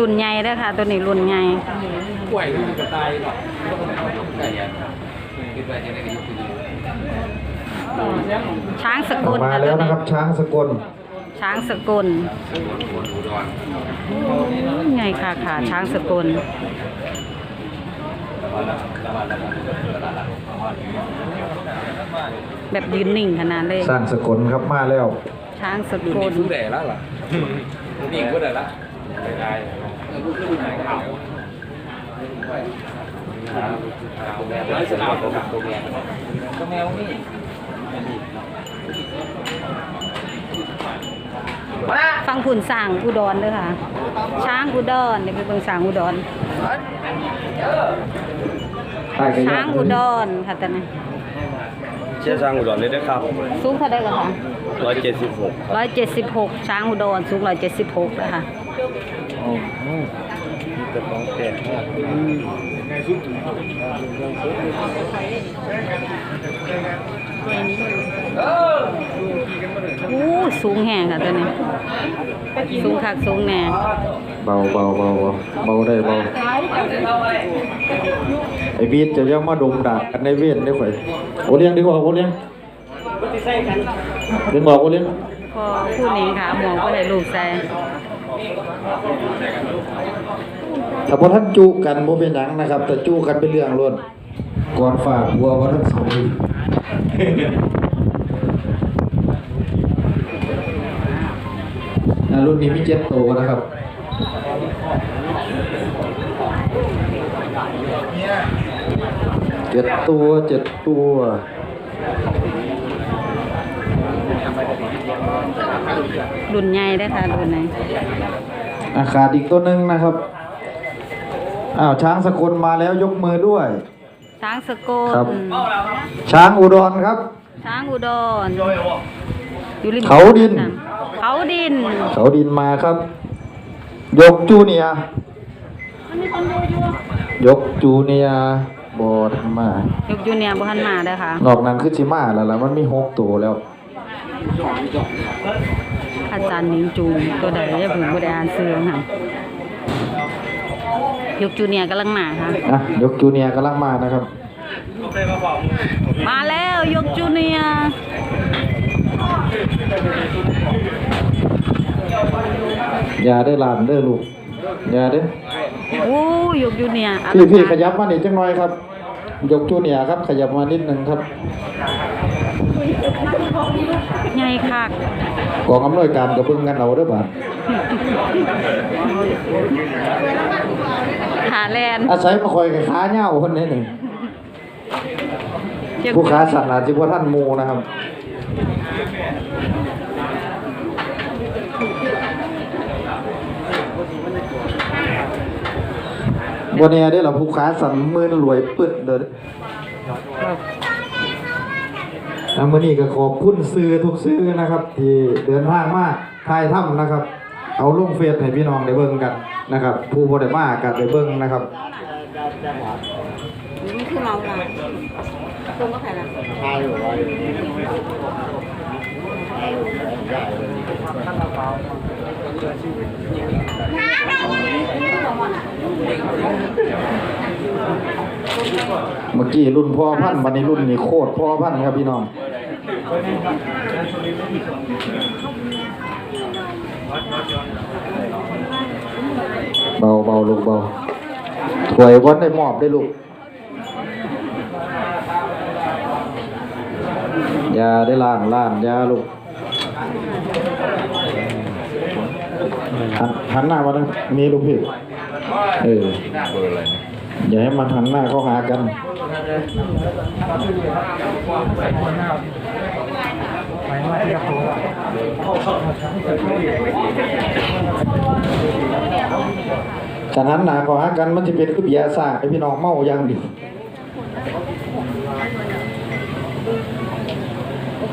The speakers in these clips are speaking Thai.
รุ่นใหญ่เด้อค่ะ ตัวนี้รุ่นใหญ่กล้วยมันกระต่ายหรอกไก่ยันคิดว่าจะได้กันยุคนี้ช้างสกุออกลมาค่ะแล้ตัววนะนี้ครับ ช้างสกลช้างสกุลหัวอุดรใหญ่ค่ะค่ะ ช้างสกุลแบบยืนนิ่งขนาดเลยสร้างสกลครับมาแล้ว ช้างสรุ่นกุนี้ลทุกแด่แล้วล่ะนี่ก็ได้ละ ได้ลูกขึ้นไหนขาวร้อยสนามตัวตัวแมวตัวแมวนี่ฟังผุนสร้างอุดรเด้อค่ะ ช้างอุดรเดี๋ยวไปเบิ่งสร้างอุดรใต้กระยาช้างอุดรค่ะตอนนี้เชี่ยช้างอุดรเลยนะครับ สูงเท่าไดกันค่ะร้อยเจ็ดสิบหกร้อยเจ็ดสิบหกช้างอุดรสูงร้อยเจ็ดสิบหกนะคะ จะของแก่อู้สูงแห้งค่ะตัวนี้ สูงคักสูงแน่เบาเบาเบาเบาเบาได้เบาไอ้บีดจะยังมาดมดากกันในเวียนได้ข่อยโอเลี้ยงดีกว่าโอเลี้ยงดึงบอกโอเลี้ยงพอพูดนี้ค่ะหมองก็ให้ลูกใส่ ถ้าพอท่านจูกันโมเป็นหยังนะครับ แต่จูกันเป็นเรื่องล้วนก่อนฝากบัวว่าท่านสองมืออ่ารุ่นนี้มีเจ็ดตัวนะครับเจ็ดตัวเจ็ดตัว รุ่นใหญ่ได้อค่ะรุ่นไหนอาขาดอีกตัวหนึ่งนะครับอ้าวช้างสกลมาแล้วยกมือด้วย ช้างสกุลครับ ช้างอุดรครับ ช้างอุดรอยู่ริมเขาดิน เขาดิน เขาดินมาครับ ยกจูเนียร์ยกจูเนียร์บอดมายกจูเนียร์บุหันมาเด้อค่ะ นอกนั้นคือชิมาแล้วล่ะมันมีหกตัวแล้ว อาจารย์นิงจูตัวใดอย่าเพิ่งบ่ได้อ่านซื้อค่ะยกจูเนียร์กำลังมาค่ะนะยกจูเนียร์กำลังมานะครับ มาแล้วยกจูเนียร์อย่าได้อหลานเด้อลูกอย่าเด้อโอ้ยกจูเนียร์อลัพี่งพี่การขยับมานิดจังหน่อยครับ ยกจูเนียร์ครับ ขยับมานิดหนึ่งครับ ใหญ่คักกองอำนวยการกับเพิ่งกันเอาเด้อบาดขาแลนอาศัยมาคอยกับขาเหย้าคนนี้หนึ่งยกผู้ค้าสัตว์อาจจะว่าท่านหมูนะครับวันนี้ได้อเราผู้ค้าสันมือรวยปึดเด้อ แล้วมื่อนี้ก็ขอบคุณซื้อทุกซื้อนะครับ ที่เดินทางมาทายถ้ำนะครับ เอาลงเฟซให้พี่น้องได้เบิ่งกันนะครับ ผู้บริมากันได้เบิ่งนะครับนี่คือเมาล่ะตรงก็ใครล่ะเมื่อกี้รุ่นพ่อพันธุ์วันนี้รุ่นนี้โคตรพ่อพันธุ์ครับพี่น้อง เบาเบาลูกเบาถวยวัดได้มอบได้ลูก ยาได้ล้างล้านยาลูกหันหน้ามาทางนี้ลูกพี่เอออย่าให้มันหันหน้าเข้าหากัน ฉะนั้นหนาเข้าหากันมันจะเป็นคือเบียร์ซ่าให้พี่น้องเมาอย่างเดียว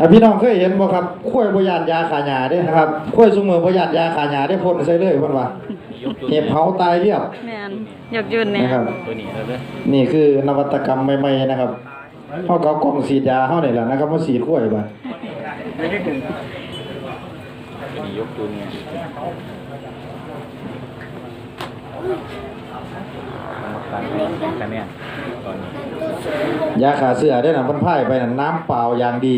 อะพี่น้องเคยเห็นบ่ครับข้วยบยานยาขาหยาเด้นะครับข้วยซุมือบยานยาขาหยาได้พ่นใส่เลยเพิ่นว่าเห็บเผาตายเรียบแม่นยกจูเนียนะครับร์ตัวนี้แล้วเด้อนี่คือนวัตกรรมใหม่ๆนะครับเขาก็เอากล่องสีดยาเข้าเนี่ยแหละนะครับมาสีดข้วย บัดตัวนี้ยกตัวเนี่ยยาขาเสือได้นำพันพ่ายไปน้ำเปล่าอย่างดี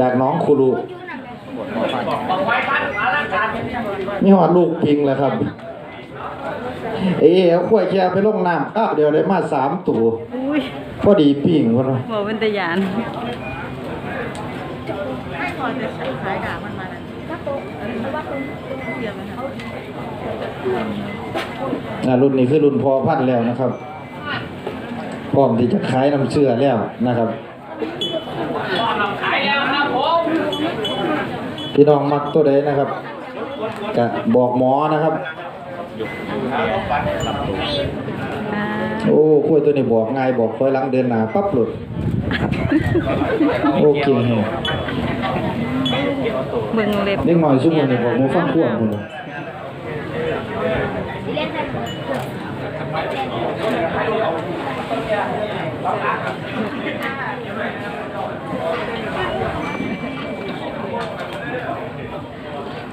จากน้องคุรุมีหอดลูกพิงแล้วครับ เอ๋เอาขวดแค่ไปลงน้ำอ้าวเดี๋ยวได้มาสามตัวพอุ้ยพอดีพิงคนว่าน บ่เป็นตะยานอ่ารุ่นนี้คือรุ่นพอพันธุ์แล้วนะครับ พร้อมที่จะขายน้ำเชื่อแล้วนะครับพี่น้องมักตัวใดนะครับก็บอกหมอนะครับ โอ้คุยตัวนี้บอกง่ายบอกคอยหลังเดินหนาปั๊บหลุด โอเค เบิ่งเล็บเด็กหน่อยซุ่มอนี่บอกหมูฟังควบคน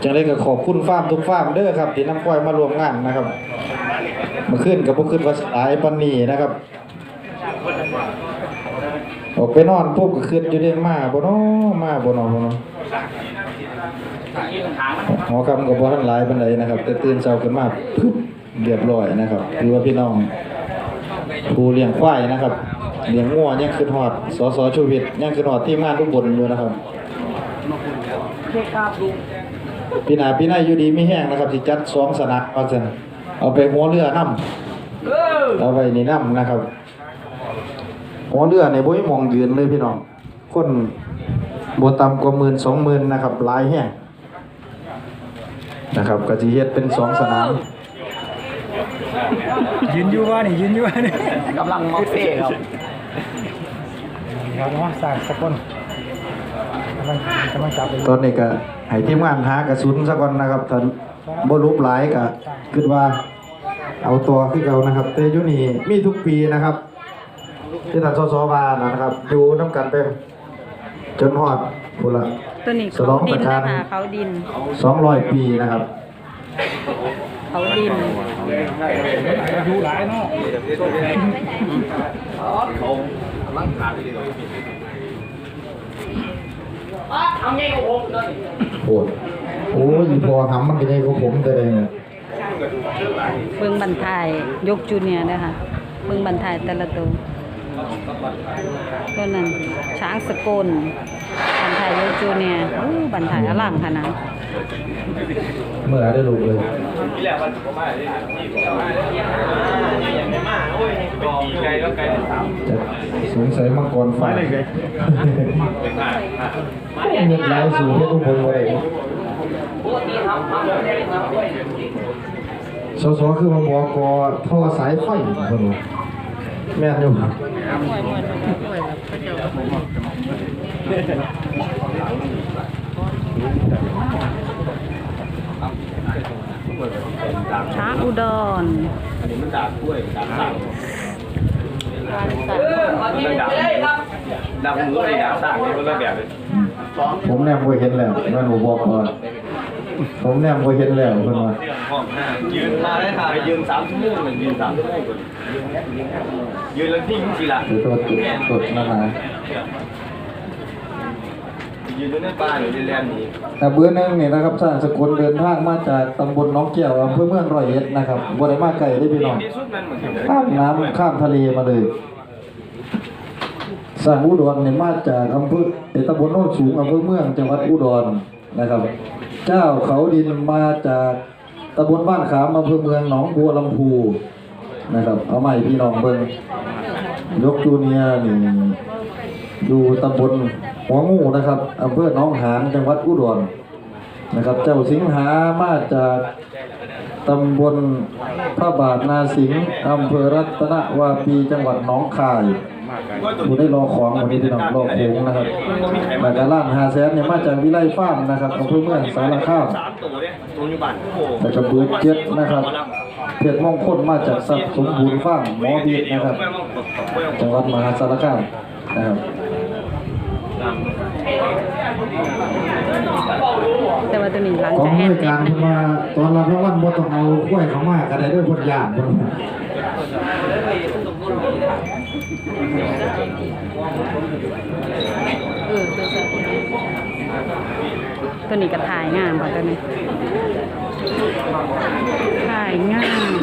จังเลยก็ขอบคุณฟาร์มทุกฟาร์มเด้อครับที่นำควายมารวมงานนะครับเมาขึ้นกับพวกขึ้นว่าสายปันนีนะครับ ออกไปนอนปุ๊บก็ขึ้นอยู่เด้มาบ่นาะมาบ่นาะบ่นาะหอคำกับบ่ทันหลายปานใดนะครับ แต่ตื่นเช้าขึ้นมาปึ๊บเรียบร้อยนะครับคือว่าพี่น้องผู้เลี้ยงควายนะครับเลี้ยงงัวยังขึ้นฮอดสสชูวิทย์ยังขึ้นฮอดทีมงานทุกบนอยู่นะครับพี่นาพี่นายอยู่ดีไมีแห้งนะครับสิจัดสองสนักว่าซั่นเอาไปหัวเรือนํเอาไว้นี่นํนะครับ หัวเรือในบ่มีหมองยืนเลยพี่น้อง คนบ่ต่ำกว่าหมื่นสองหมื่นนะครับหลายแห่งนะครับก็สิเฮ็ดเป็นสองสนามยืนอยู่ว่านี่ยืนอยู่ว่านี่กำลังมอกเซ่ครับเราเนาะสร้างสักคนกำลังกำลังจับไปตอนนี้ก็ให้ทีมงานหากระสุนซะก่อนนะครับถ้าบ่รูปหลายก็คิดว่าเอาตัวคือเก่านะครับแต่อยู่นี่มีทุกปีนะครับ ที่ท่านสสว่านะครับ อยู่นํกันไปจนฮอดพุ่นละตัวนี้สลเขาองดิประนธานนะคะเขาดิน200ปีนะครับ เขาดินดูหลายเนาะโอ้ยโอ้ยพอหำมันเป็นไงของผมแต่ใดเนี่ยเบิ่งบันทายยกจูเนียร์เด้อค่ะเบิ่งบันทายแต่ละตัว ตัวนั้นช้างสกลบันทายยกจูเนียร์อู้บันทายอลังขนาดเมื่อได้ลูกเลยจะสงสัยมังกรไฟเลยไงเงินไหลสู่ให้ทุกคนเลยสสคือมาบอกกท่อสายไฟเพิ่น ว่าแม่นอยู่ช้างอุดรอันนี้มันดาบกล้วยดาบสั่งวันสันดาบดาบมือไอ้ดาบสั่งนี่คนละแบบเลยผมแนมบ่เห็นแล้วแม่นบ่บอกก่อน ผมแนมบ่เห็นแล้วเพิ่นว่าห้องห้ายืนมาได้ถ่ายยืนสามชั่วโมงหนึ่งยืนสามชั่วโมงก่อนยืนแล้วทิ้งสิละคือตัวตุดตุดนั่นนะยืนอยู่ในบ้านหรือในแลนด์นี้แต่เบื้อหนึงนี่นะครับสร้างสกุลเดินทางมาจากตำบลหน้องแก้วอำเภอเมืองร้อยเอ็ดนะครับบ่ได้มาไกลได้อพี่น้องที่สุดมันเหมือนกันข้ามน้ำข้ามทะเลมาเลยสร้างอุดรเนี่ยมาจากอำเภอเอ่อตำบลโน้นสูงอำเภอเมืองจังหวัดอุดรนะครับ เจ้าเขาดินมาจากตำบลบ้านขามอำเภอเมืองหนองบัวลำพูนะครับเอาใหม่พี่น้องเบิ่งยกจูเนียนี่อยู่ตำบลหัวงูนะครับอำเภอหนองหานจังหวัดอุดรนะครับ เจ้าสิงหามาจากตำบลพระบาทนาสิงห์อำเภอรัตนวาปีจังหวัดหนองคาย ผู้ได้รอของวันนี้พี่น้องรอโค้งนะครับแล้วก็ล้านหาแสนเนี่ยมาจากวิไลฟาร์มนะครับอำเภอเมืองสารคามสามตัวเนี่ยตัวอยู่บ้านโอ้แล้วก็เบิร์ดเจ็ดนะครับเพชรมงคลมาจากสัตว์สมบูรณ์ฟาร์มหมอบีนะครับจังหวัดมหาสารคามนะครับแต่ว่าตัวนี้หลังของจากแอราดยเด็การดเพิ่นว่าตอนรับรางวัลบ่ต้องเอากล้วยเข้ามาก็ได้เด้อเพิ่นย่าน เออตัวใส่ตัวนี้ก็ถ่ายงามค่ะตัวนี้ถ่ายงาม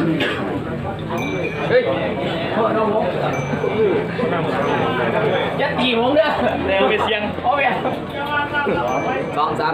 ยัดกี่โมงเด้อเร็วไปเสียงโอ้ยสองสาม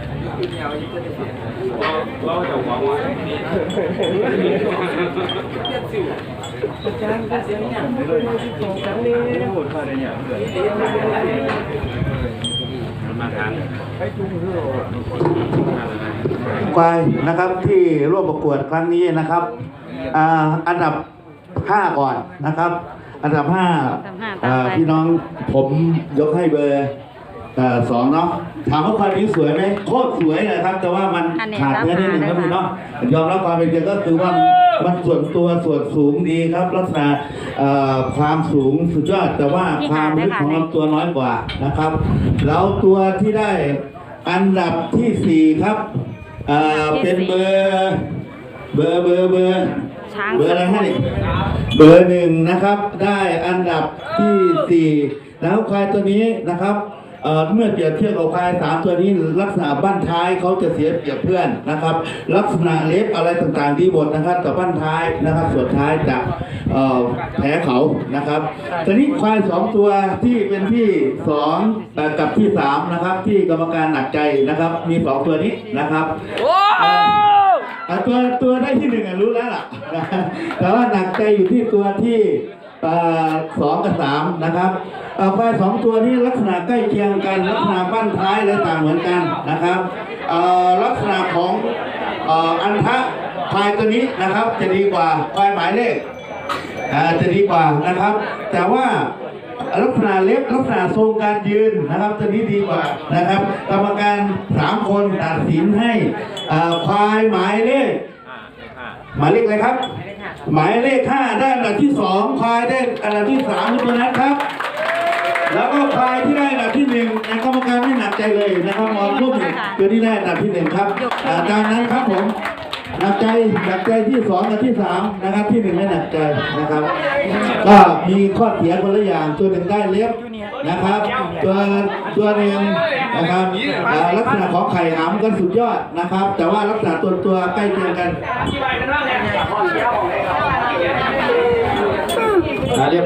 ควายนะครับที่ร่วมประกวดครั้งนี้นะครับอ่าอันดับห้าก่อนนะครับ อันดับห้าอันดับห้าตามอ่าไปพี่น้องผมยกให้เบอร์ เอ่อสองเนาะถามว่าควายนี้สวยไหมโคตรสวยเลยครับ แต่ว่ามันอันนี้ขาดเนื้อนิดหนึ่งราครับคาพี่เนาะยอมรับความเป็นจริงก็คือว่ามันส่วนตัวส่วนสูงดีครับ ลักษณะเอ่อความสูงสุดยอดแต่ว่าที่ความหาได้ลึกของค่ะลำตัวน้อยกว่านะครับ แล้วตัวที่ได้อันดับที่สี่ครับเอ่อเป็นเบอร์เบอร์เบอร์เบอร์ ช้างเบอร์อะไรฮะนี่เบอร์หนึ่งนะครับ ได้อันดับที่สี่แล้วควายตัวนี้นะครับ เอ่อเมื่อเปรียบเทียบกับควายสามตัวนี้ลักษณะบ้านท้ายเขาจะเสียเปรียบเพื่อนนะครับ ลักษณะเล็บอะไรต่างๆดีหมดนะครับแต่บ้านท้ายนะครับ ส่วนท้ายจะเอ่อแพ้เขานะครับตอนนี้ควายสองตัวที่เป็นที่สองเอ่อกับที่สามนะครับ ที่กรรมการหนักใจนะครับ มีสองตัวนี้นะครับโอ้อะตัวตัวได้ที่หนึ่งอะรู้แล้วล่ะแต่ว่าหนักใจอยู่ที่ตัวที่เอ่อ สองกับสามนะครับควายสองตัวนี้ลักษณะใกล้เคียงกัน ลักษณะบ้านท้ายและต่างเหมือนกันนะครับลักษณะของอันทะควายตัวนี้นะครับ จะดีกว่าควายหมายเลขจะดีกว่านะครับ แต่ว่าลักษณะเล็บลักษณะทรงการยืนนะครับตัวนี้ดีกว่านะครับกรรมการสามคนตัดสินให้ควายหมายเลขหมายเลขอะไรครับ หมายเลขห้าได้อันดับที่สองควายได้อันดับที่สามคือตัวนั้นครับ แล้วก็ควายที่ได้อันดับที่หนึ่งนะกรรมการไม่หนักใจเลยนะครับมองรูปหนึ่งตัวที่ได้อันดับที่หนึ่งครับอ่าตามนั้นครับผม หนักใจหนักใจที่สองกับที่สามนะครับที่หนึ่งไม่หนักใจนะครับ ก็มีข้อเสียคนละอย่างตัวหนึ่งได้เล็บนะครับ ตัวตัวหนึ่งนะครับอ่าลักษณะของไข่หำก็สุดยอดนะครับ แต่ว่าลักษณะตัวตัวใกล้เคียงกันที่ไปกันบ้างเนี่ยอ่าเรียบร้อย